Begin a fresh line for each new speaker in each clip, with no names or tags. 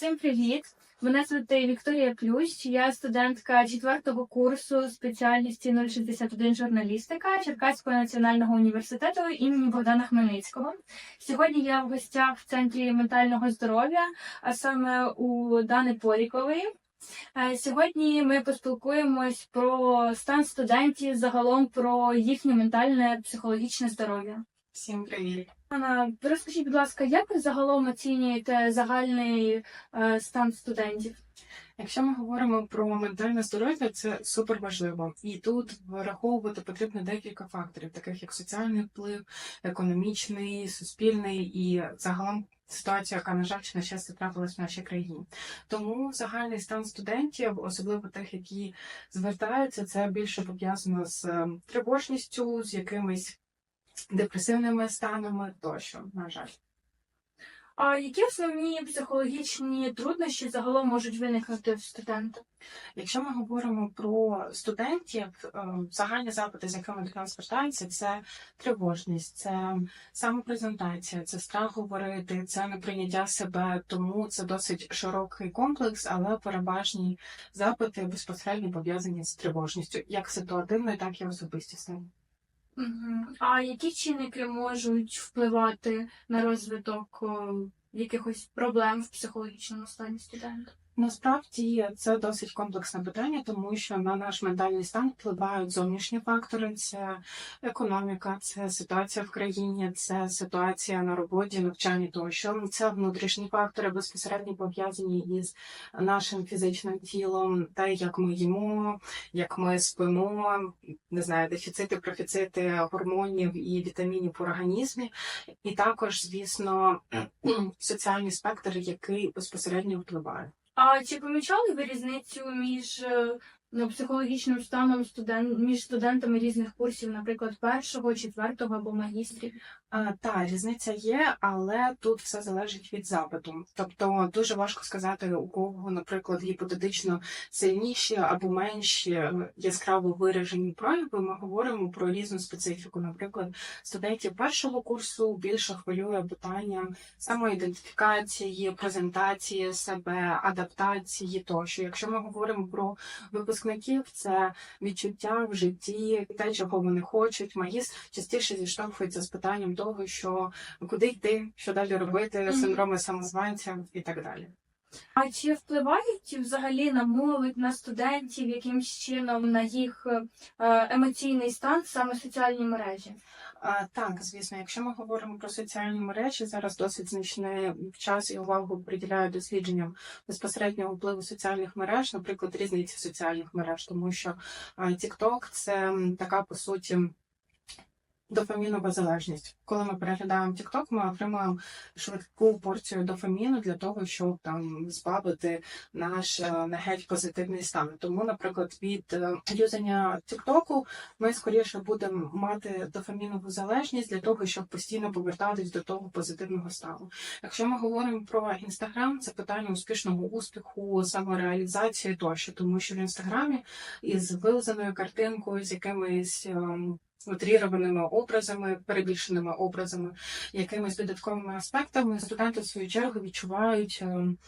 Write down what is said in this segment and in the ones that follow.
Всім привіт! Мене звати Вікторія Плющ. Я студентка четвертого курсу спеціальності 061 журналістика Черкаського національного університету імені Богдана Хмельницького. Сьогодні я в гостях в центрі ментального здоров'я, а саме у Дани Порікової. Е, Сьогодні ми поспілкуємось про стан студентів, загалом про їхнє ментальне психологічне здоров'я.
Всім привіт.
Розкажіть, будь ласка, як ви загалом оцінюєте загальний е, стан студентів?
Якщо ми говоримо про ментальне здоров'я, це супер важливо. І тут враховувати потрібно декілька факторів, таких як соціальний вплив, економічний, суспільний і загалом ситуація, яка, на жаль, чи на щастя трапилась в нашій країні. Тому загальний стан студентів, особливо тих, які звертаються, це більше пов'язано з е, тривожністю, з якимись депресивними станами тощо, на жаль.
А які основні психологічні труднощі загалом можуть виникнути в студента?
Якщо ми говоримо про студентів, е, загальні запити, з якими до нас звертаються, це тривожність, це самопрезентація, це страх говорити, це неприйняття себе. Тому це досить широкий комплекс, але переважні запити безпосередньо пов'язані з тривожністю, як ситуативною, так і особистісною.
А які чинники можуть впливати на розвиток якихось проблем в психологічному стані студента?
Насправді це досить комплексне питання, тому що на наш ментальний стан впливають зовнішні фактори: це економіка, це ситуація в країні, це ситуація на роботі, навчанні тощо. Це внутрішні фактори безпосередньо пов'язані із нашим фізичним тілом, те, як ми їмо, як ми спимо, не знаю, дефіцити, профіцити гормонів і вітамінів в організмі, і також, звісно, соціальний спектр, який безпосередньо впливає.
А чи помічали ви різницю між е, психологічним станом студент між студентами різних курсів, наприклад, першого, четвертого або магістрів?
Та різниця є, але тут все залежить від запиту. Тобто дуже важко сказати, у кого, наприклад, гіпотетично сильніші або менші е, яскраво виражені прояви. Ми говоримо про різну специфіку. Наприклад, студентів першого курсу більше хвилює питання самоідентифікації, презентації себе, адаптації тощо. Якщо ми говоримо про випускників, це відчуття в житті, те, чого вони хочуть. Магістр частіше зіштовхується з питанням того, що куди йти, що далі робити, синдроми самозванця і так далі.
А чи впливають взагалі на молодь, на студентів, якимсь чином на їх е, емоційний стан саме соціальні мережі?
А, так, звісно, якщо ми говоримо про соціальні мережі, зараз досить значний час і увагу приділяю дослідженням безпосереднього впливу соціальних мереж, наприклад, різниці соціальних мереж, тому що TikTok – це така по суті. Дофамінова залежність. Коли ми переглядаємо TikTok, ми отримуємо швидку порцію дофаміну для того, щоб там збавити наш не геть позитивний стан. Тому, наприклад, від е, юзання TikTok ми скоріше будемо мати дофамінову залежність для того, щоб постійно повертатись до того позитивного стану. Якщо ми говоримо про інстаграм, це питання успішного успіху, самореалізації тощо, тому що в інстаграмі із вилизаною картинкою, з якимись. Утрірованими образами, перебільшеними образами, якимись додатковими аспектами, студенти в свою чергу відчувають ем,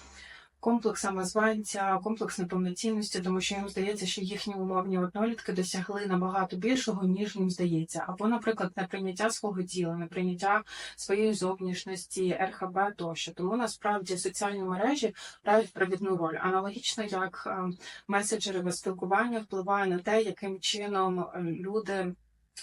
комплекс самозванця, комплекс неповноцінності, тому що їм здається, що їхні умовні однолітки досягли набагато більшого, ніж їм здається. Або, наприклад, неприйняття свого тіла, неприйняття своєї зовнішності, РХБ тощо. Тому насправді соціальні мережі грають провідну роль. Аналогічно як ем, меседжерове спілкування впливає на те, яким чином е, люди.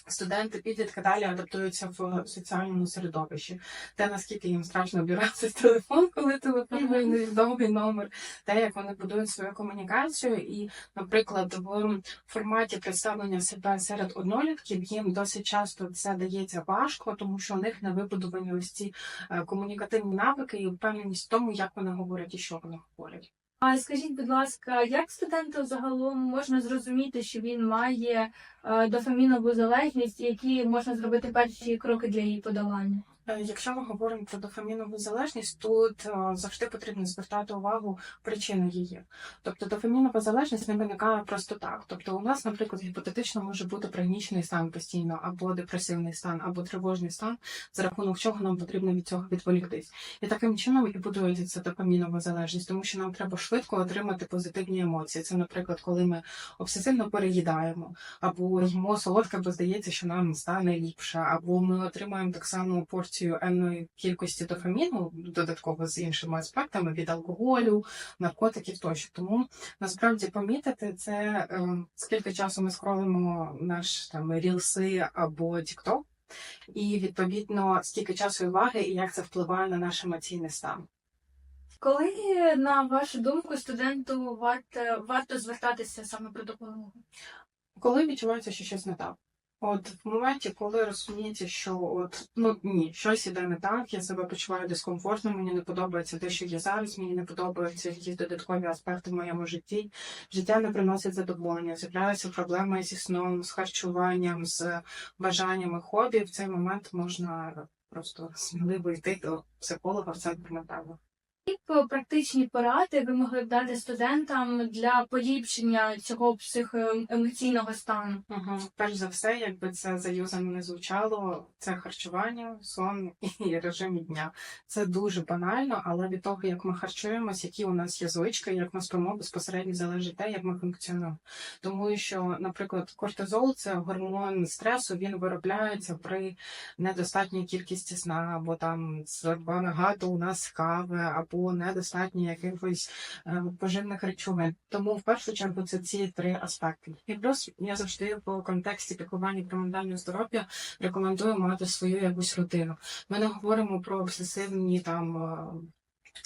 Студенти підлітки далі адаптуються в соціальному середовищі. Те, наскільки їм страшно обіратися телефон, коли телефонує довгий номер, те, як вони будують свою комунікацію, і, наприклад, в форматі представлення себе серед однолітків їм досить часто це дається важко, тому що у них не вибудовані ось ці е, комунікативні навики і впевненість в тому, як вони говорять і що вони говорять.
А скажіть, будь ласка, як студенту загалом можна зрозуміти, що він має е, дофамінову залежність, і які можна зробити перші кроки для її подолання?
Е, Якщо ми говоримо про дофамінову залежність, тут е, завжди потрібно звертати увагу причини її. Тобто дофамінова залежність не виникає просто так. Тобто, у нас, наприклад, гіпотетично може бути пригнічений стан постійно, або депресивний стан, або тривожний стан, за рахунок чого нам потрібно від цього відволіктись. І таким чином і будується ця дофамінова залежність, тому що нам треба швидко отримати позитивні емоції. Це, наприклад, коли ми обсесивно переїдаємо, або їмо солодке, бо здається, що нам стане ліпше, або ми отримаємо так само порцію енної кількості дофаміну, додатково з іншими аспектами від алкоголю, наркотиків тощо. Тому насправді помітити це е, скільки часу ми скролимо наш там рілси або TikTok, і відповідно скільки часу і уваги і як це впливає на наш емоційний стан.
Коли, на вашу думку, студенту варто, варто звертатися саме про допомогу?
Коли відчувається, що щось не так. От в моменті, коли розумієте, що от ну ні, щось іде не так, я себе почуваю дискомфортно, мені не подобається те, що є зараз, мені не подобаються якісь додаткові аспекти в моєму житті. Життя не приносить задоволення, з'являються проблеми зі сном, з харчуванням, з бажаннями хобі. В цей момент можна просто сміливо йти до психолога в центр ментального.
Практичні поради ви могли б дати студентам для поліпшення цього психоемоційного стану?
Угу. Перш за все, якби це заюзано не звучало, це харчування, сон і режим дня. Це дуже банально, але від того, як ми харчуємось, які у нас є звички, як ми спимо, безпосередньо залежить те, як ми функціонуємо. Тому що, наприклад, кортизол це гормон стресу, він виробляється при недостатній кількості сна, або там багато у нас кави, або недостатньо якихось е, поживних речовин. Тому в першу чергу це ці три аспекти. І плюс я завжди по контексті піклування про ментальне здоров'я рекомендую мати свою якусь рутину. Ми не говоримо про обсесивні там.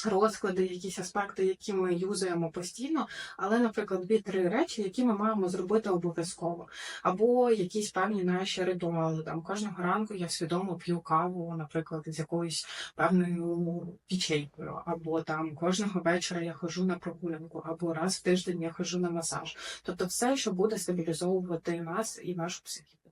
Розклади, якісь аспекти, які ми юзаємо постійно, але, наприклад, дві-три речі, які ми маємо зробити обов'язково, або якісь певні наші ритуали. Там кожного ранку я свідомо п'ю каву, наприклад, з якоюсь певною пічейкою, або там кожного вечора я ходжу на прогулянку, або раз в тиждень я ходжу на масаж. Тобто, все, що буде стабілізовувати нас і нашу психіку.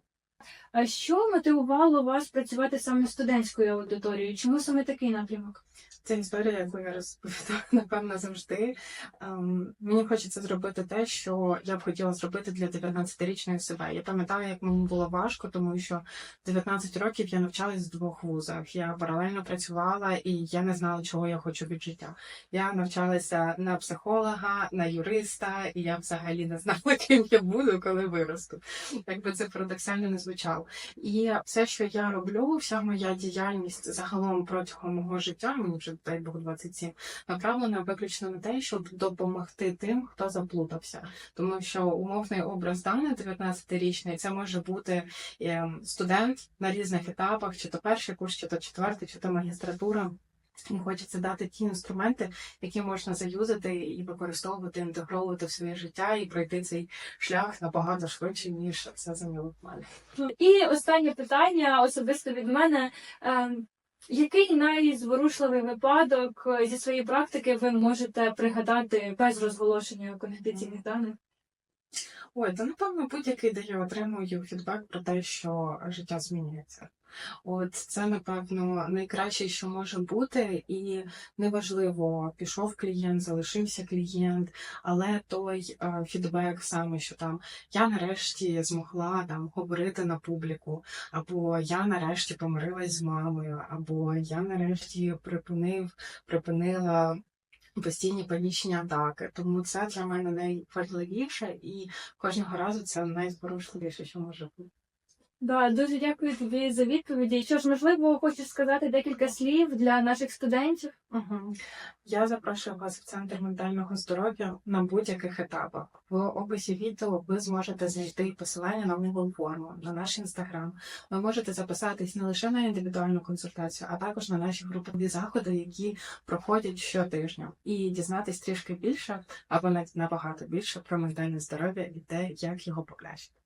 А що мотивувало вас працювати саме студентською аудиторією? Чому саме такий напрямок?
Це історія, яку я розповідаю, напевно, завжди. Ем, мені хочеться зробити те, що я б хотіла зробити для 19-річної себе. Я пам'ятаю, як мені було важко, тому що 19 років я навчалась в двох вузах. Я паралельно працювала і я не знала, чого я хочу від життя. Я навчалася на психолога, на юриста, і я взагалі не знала, ким я буду, коли виросту. Якби це парадоксально не звучало. І все, що я роблю, вся моя діяльність загалом протягом мого життя, мені вже дай Бог 27, направлена виключно на те, щоб допомогти тим, хто заплутався. Тому що умовний образ Дани 19-річний, це може бути е, студент на різних етапах, чи то перший курс, чи то четвертий, чи то магістратура. І хочеться дати ті інструменти, які можна заюзати і використовувати, інтегровувати в своє життя і пройти цей шлях набагато швидше, ніж це зайняло в мене.
І останнє питання особисто від мене. Який найзворушливий випадок е, зі своєї практики ви можете пригадати без розголошення конфіденційних даних?
Ой, та напевно будь-який де я отримую фідбек про те, що життя змінюється. От це, напевно, найкраще, що може бути, і неважливо, пішов клієнт, залишився клієнт, але той е, фідбек саме, що там я нарешті змогла там говорити на публіку, або я нарешті помирилась з мамою, або я нарешті припинив, припинила. Постійні панічні атаки, тому це для мене найважливіше, і кожного разу це найзворушливіше, що може бути.
Да, дуже дякую тобі за відповіді. Що ж, можливо, хочеш сказати декілька слів для наших студентів?
Угу. Я запрошую вас в центр ментального здоров'я на будь-яких етапах. В описі відео ви зможете знайти посилання на нову форму, на наш інстаграм. Ви можете записатись не лише на індивідуальну консультацію, а також на наші групові заходи, які проходять щотижня, і дізнатись трішки більше або навіть набагато більше про ментальне здоров'я і те, як його покращити.